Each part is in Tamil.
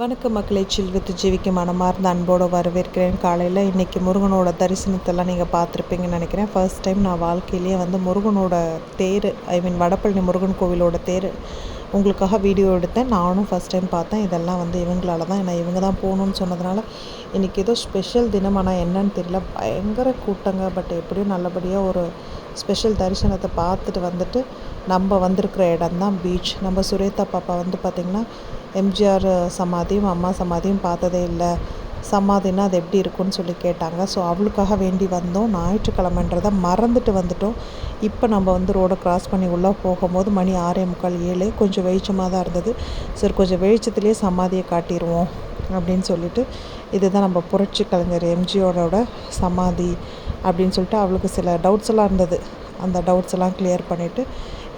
வணக்கம் மக்களை சில் வித்து ஜீவிக்கு மனமார்ந்த அன்போடு வரவேற்கிறேன். காலையில் இன்றைக்கி முருகனோட தரிசனத்தெல்லாம் நீங்கள் பார்த்துருப்பீங்கன்னு நினைக்கிறேன். ஃபர்ஸ்ட் டைம் நான் வாழ்க்கையிலேயே வந்து முருகனோட தேர் ஐ மீன் வடபழனி முருகன் கோவிலோட தேர் உங்களுக்காக வீடியோ எடுத்தேன். நானும் ஃபஸ்ட் டைம் பார்த்தேன். இதெல்லாம் வந்து இவங்களால தான் ஏன்னா இவங்க தான் போகணுன்னு சொன்னதுனால இன்றைக்கி ஏதோ ஸ்பெஷல் தினம் ஆனால் என்னன்னு தெரியல. பயங்கர கூட்டங்க. பட் எப்படியும் நல்லபடியாக ஒரு ஸ்பெஷல் தரிசனத்தை பார்த்துட்டு வந்துட்டு நம்ம வந்திருக்கிற இடம்தான் பீச் நம்ம சுரேதா பாப்பா வந்து பார்த்திங்கன்னா எம்ஜிஆர் சமாதியும் அம்மா சமாதியும் பார்த்ததே இல்லை. சமாதினா அது எப்படி இருக்கும்னு சொல்லி கேட்டாங்க. ஸோ அவளுக்காக வேண்டி வந்தோம். ஞாயிற்றுக்கிழமைன்றதை மறந்துட்டு வந்துட்டோம். இப்போ நம்ம வந்து ரோடை க்ராஸ் பண்ணி உள்ளே போகும்போது மணி ஆறே முக்கால் ஏழு. கொஞ்சம் வெளிச்சமாக தான் இருந்தது. சரி கொஞ்சம் வெளிச்சத்துலேயே சமாதியை காட்டிடுவோம் அப்படின்னு சொல்லிட்டு இதுதான் நம்ம புரட்சி கலைஞர் எம்ஜியோட சமாதி அப்படின்னு சொல்லிட்டு அவளுக்கு சில டவுட்ஸ் எல்லாம் இருந்தது. அந்த டவுட்ஸ் எல்லாம் கிளியர் பண்ணிவிட்டு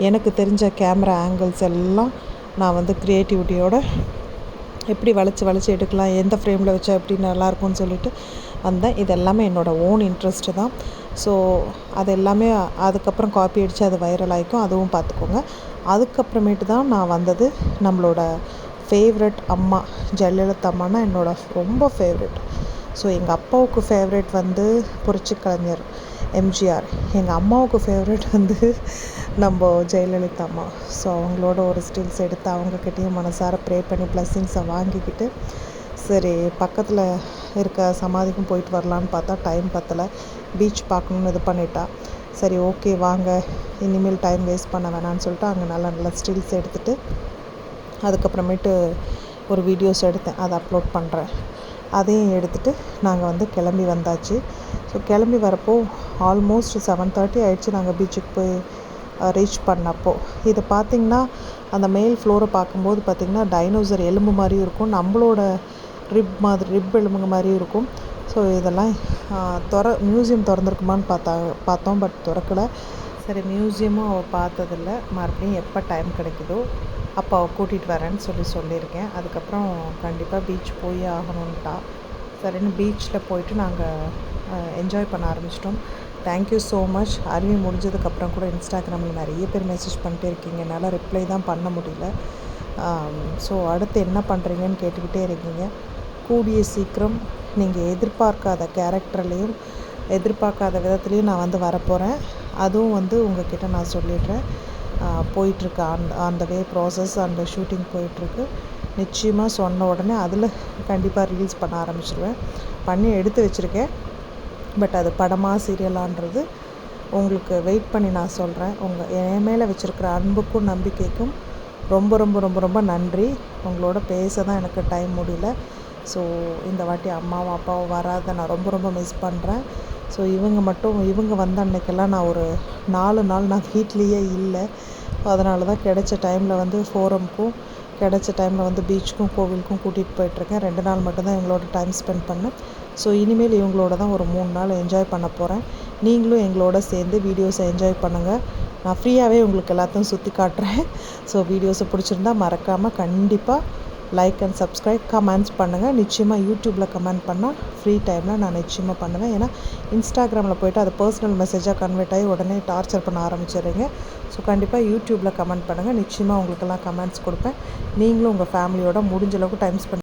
எனக்கு தெரிஞ்ச கேமரா ஆங்கிள்ஸ் எல்லாம் நான் வந்து க்ரியேட்டிவிட்டியோட எப்படி வளைச்சி வளைச்சி எடுக்கலாம் எந்த ஃப்ரேமில் வச்சா எப்படி நல்லாயிருக்கும்னு சொல்லிட்டு வந்தேன். இது எல்லாமே என்னோடய ஓன் இன்ட்ரெஸ்ட்டு தான். ஸோ அது எல்லாமே அதுக்கப்புறம் காப்பி அடித்து அது வைரல் ஆகிக்கும் அதுவும் பார்த்துக்கோங்க. அதுக்கப்புறமேட்டு தான் நான் வந்தது நம்மளோட ஃபேவரட் அம்மா ஜெயலலிதா அம்மானா என்னோடய ரொம்ப ஃபேவரெட் ஸோ எங்கள் அப்பாவுக்கு ஃபேவரெட் வந்து புரட்சி கலைஞர். எம்ஜிஆர் எங்கள் அம்மாவுக்கு ஃபேவரட் வந்து நம்ம ஜெயலலிதா அம்மா. ஸோ அவங்களோட ஒரு ஸ்டில்ஸ் எடுத்து அவங்கக்கிட்டேயும் மனசார ப்ரே பண்ணி பிளஸ்ஸிங்ஸை வாங்கிக்கிட்டு சரி பக்கத்தில் இருக்க சமாதிக்கும் போயிட்டு வரலான்னு பார்த்தா டைம் பத்தலை. பீச் பார்க்கணுன்னு இது பண்ணிட்டா. சரி ஓகே வாங்க. இனிமேல் டைம் வேஸ்ட் பண்ண வேணான்னு சொல்லிட்டு அங்கே நல்ல நல்ல ஸ்டில்ஸ் எடுத்துகிட்டு அதுக்கப்புறமேட்டு ஒரு வீடியோஸ் எடுத்தேன். அதை அப்லோட் பண்ணுறேன் அதையும் எடுத்துகிட்டு நாங்கள் வந்து கிளம்பி வந்தாச்சு. ஸோ கிளம்பி வரப்போ ஆல்மோஸ்ட் செவன் தேர்ட்டி ஆகிடுச்சு நாங்கள் பீச்சுக்கு போய் ரீச் பண்ணப்போ. இதை பார்த்திங்கன்னா அந்த மேல் ஃப்ளோரை பார்க்கும்போது பார்த்திங்கன்னா டைனோசர் எலும்பு மாதிரியும் இருக்கும். நம்மளோட ரிப் மாதிரி ரிப் எலும்புங்க மாதிரியும் இருக்கும். ஸோ இதெல்லாம் திற மியூசியம் திறந்துருக்குமான்னு பார்த்தா பார்த்தோம் பட் திறக்கலை. சரி மியூசியமும் அவள் பார்த்ததில்ல. மறுபடியும் எப்போ டைம் கிடைக்குதோ அப்போ அவள் கூட்டிகிட்டு வரேன்னு சொல்லி சொல்லியிருக்கேன். அதுக்கப்புறம் கண்டிப்பாக பீச் போய் ஆகணுன்ட்டா சரின்னு பீச்சில் போயிட்டு நாங்கள் என்ஜாய் பண்ண ஆரம்பிச்சிட்டோம். தேங்க்யூ ஸோ மச் அருவி முடிஞ்சதுக்கப்புறம் கூட இன்ஸ்டாகிராமில் நிறைய பேர் மெசேஜ் பண்ணிட்டே இருக்கீங்க. என்னால் ரிப்ளை தான் பண்ண முடியல. ஸோ அடுத்து என்ன பண்ணுறீங்கன்னு கேட்டுக்கிட்டே இருக்கீங்க. கூடிய சீக்கிரம் நீங்கள் எதிர்பார்க்காத கேரக்டர்லேயும் எதிர்பார்க்காத விதத்துலேயும் நான் வந்து வரப்போகிறேன் அதுவும் வந்து உங்ககிட்ட நான் சொல்லிடுறேன். போயிட்டுருக்கு. அந்த அந்த வே ப்ராசஸ் அந்த ஷூட்டிங் போயிட்டுருக்கு. நிச்சயமாக சொன்ன உடனே அதில் கண்டிப்பாக ரீல்ஸ் பண்ண ஆரம்பிச்சிருவேன். பண்ணி எடுத்து வச்சுருக்கேன். பட் அது படமாக சீரியலான்றது உங்களுக்கு வெயிட் பண்ணி நான் சொல்கிறேன் உங்கள் என் மேலே வச்சுருக்கிற அன்புக்கும் நம்பிக்கைக்கும் ரொம்ப ரொம்ப ரொம்ப ரொம்ப நன்றி. உங்களோட பேச தான் எனக்கு டைம் முடியல. ஸோ இந்த வாட்டி அம்மாவும் அப்பாவும் வராத நான் ரொம்ப ரொம்ப மிஸ் பண்ணுறேன் ஸோ இவங்க மட்டும் இவங்க வந்த அன்னைக்கெல்லாம் நான் ஒரு நாலு நாள் நான் வீட்லேயே இல்லை. அதனால தான் கிடைச்ச டைமில் வந்து ஃபோரமுக்கும் கிடைச்ச டைமில் வந்து பீச்சுக்கும் கோவிலுக்கும் கூட்டிகிட்டு போயிட்டுருக்கேன். ரெண்டு நாள் மட்டும்தான் இவங்களோட டைம் ஸ்பெண்ட் பண்ணேன். ஸோ இனிமேல் இவங்களோட தான் ஒரு மூணு நாள் என்ஜாய் பண்ண போகிறேன் நீங்களும் எங்களோட சேர்ந்து வீடியோஸை என்ஜாய் பண்ணுங்கள் நான் ஃப்ரீயாகவே உங்களுக்கு எல்லாத்தையும் சுற்றி காட்டுறேன். ஸோ வீடியோஸை பிடிச்சிருந்தா மறக்காமல் கண்டிப்பாக லைக் அண்ட் சப்ஸ்கிரைப் கமெண்ட்ஸ் பண்ணுங்கள் நிச்சயமாக யூடியூப்பில் கமெண்ட் பண்ணால் ஃப்ரீ டைமில் நான் நிச்சயமாக பண்ணுவேன். ஏன்னா இன்ஸ்டாகிராமில் போய்ட்டு அதை பர்சனல் மெசேஜாக கன்வெர்ட் ஆகி உடனே டார்ச்சர் பண்ண ஆரம்பிச்சிடுறீங்க. ஸோ கண்டிப்பாக யூடியூப்பில் கமெண்ட் பண்ணுங்கள் நிச்சயமாக உங்களுக்கெல்லாம் கமெண்ட்ஸ் கொடுப்பேன். நீங்களும் உங்கள் ஃபேமிலியோட முடிஞ்ச அளவுக்கு டைம் ஸ்பெண்ட்